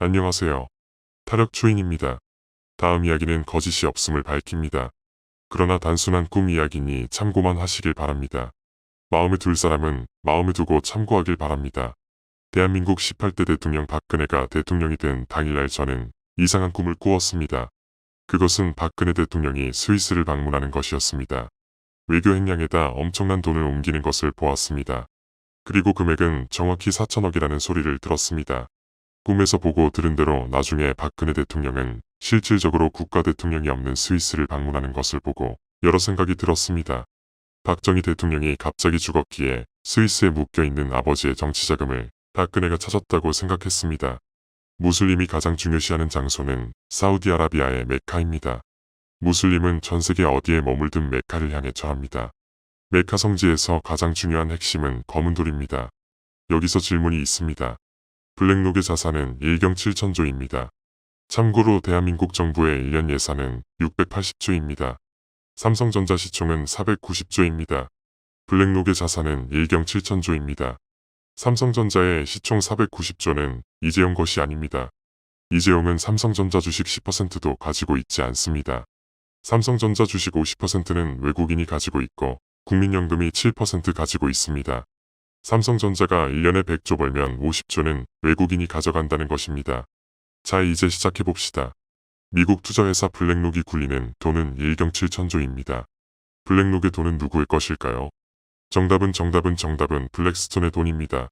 안녕하세요. 타력 초인입니다. 다음 이야기는 거짓이 없음을 밝힙니다. 그러나 단순한 꿈 이야기니 참고만 하시길 바랍니다. 마음에 둘 사람은 마음에 두고 참고하길 바랍니다. 대한민국 18대 대통령 박근혜가 대통령이 된 당일날 저는 이상한 꿈을 꾸었습니다. 그것은 박근혜 대통령이 스위스를 방문하는 것이었습니다. 외교 행량에다 엄청난 돈을 옮기는 것을 보았습니다. 그리고 금액은 정확히 4천억이라는 소리를 들었습니다. 꿈에서 보고 들은 대로 나중에 박근혜 대통령은 실질적으로 국가 대통령이 없는 스위스를 방문하는 것을 보고 여러 생각이 들었습니다. 박정희 대통령이 갑자기 죽었기에 스위스에 묶여있는 아버지의 정치자금을 박근혜가 찾았다고 생각했습니다. 무슬림이 가장 중요시하는 장소는 사우디아라비아의 메카입니다. 무슬림은 전 세계 어디에 머물든 메카를 향해 절합니다. 메카 성지에서 가장 중요한 핵심은 검은 돌입니다. 여기서 질문이 있습니다. 블랙록의 자산은 1경 7천조입니다. 참고로 대한민국 정부의 1년 예산은 680조입니다. 삼성전자 시총은 490조입니다. 블랙록의 자산은 1경 7천조입니다. 삼성전자의 시총 490조는 이재용 것이 아닙니다. 이재용은 삼성전자 주식 10%도 가지고 있지 않습니다. 삼성전자 주식 50%는 외국인이 가지고 있고 국민연금이 7% 가지고 있습니다. 삼성전자가 1년에 100조 벌면 50조는 외국인이 가져간다는 것입니다. 자 이제 시작해봅시다. 미국 투자회사 블랙록이 굴리는 돈은 1경 7천조입니다. 블랙록의 돈은 누구의 것일까요? 정답은 정답은 정답은 블랙스톤의 돈입니다.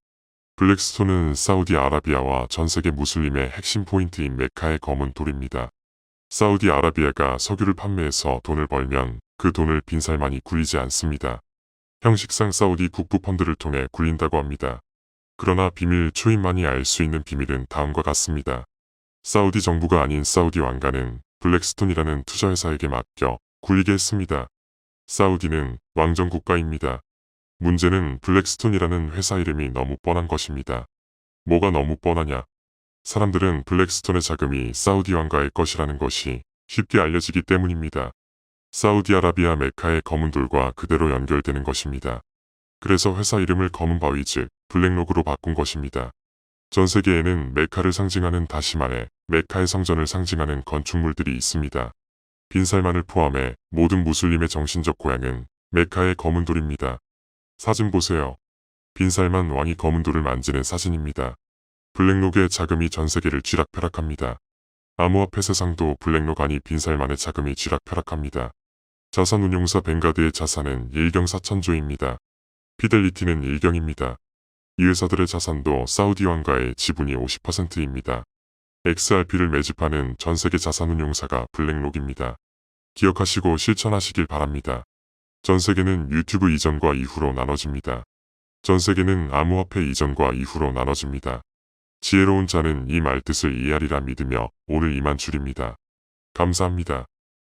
블랙스톤은 사우디아라비아와 전 세계 무슬림의 핵심 포인트인 메카의 검은 돌입니다. 사우디아라비아가 석유를 판매해서 돈을 벌면 그 돈을 빈살만이 굴리지 않습니다. 형식상 사우디 국부 펀드를 통해 굴린다고 합니다. 그러나 비밀 초인만이 알 수 있는 비밀은 다음과 같습니다. 사우디 정부가 아닌 사우디 왕가는 블랙스톤이라는 투자회사에게 맡겨 굴리게 했습니다. 사우디는 왕정 국가입니다. 문제는 블랙스톤이라는 회사 이름이 너무 뻔한 것입니다. 뭐가 너무 뻔하냐? 사람들은 블랙스톤의 자금이 사우디 왕가의 것이라는 것이 쉽게 알려지기 때문입니다. 사우디아라비아 메카의 검은 돌과 그대로 연결되는 것입니다. 그래서 회사 이름을 검은 바위 즉 블랙록으로 바꾼 것입니다. 전 세계에는 메카를 상징하는 다시 말해 메카의 성전을 상징하는 건축물들이 있습니다. 빈살만을 포함해 모든 무슬림의 정신적 고향은 메카의 검은 돌입니다. 사진 보세요. 빈살만 왕이 검은 돌을 만지는 사진입니다. 블랙록의 자금이 전 세계를 쥐락펴락합니다. 암호화폐 세상도 블랙록 아니 빈살만의 자금이 쥐락펴락합니다. 자산운용사 뱅가드의 자산은 1경 4천조입니다. 피델리티는 1경입니다. 이 회사들의 자산도 사우디 왕가의 지분이 50%입니다. XRP를 매집하는 전 세계 자산운용사가 블랙록입니다. 기억하시고 실천하시길 바랍니다. 전 세계는 유튜브 이전과 이후로 나눠집니다. 전 세계는 암호화폐 이전과 이후로 나눠집니다. 지혜로운 자는 이 말뜻을 이해하리라 믿으며 오늘 이만 줄입니다. 감사합니다.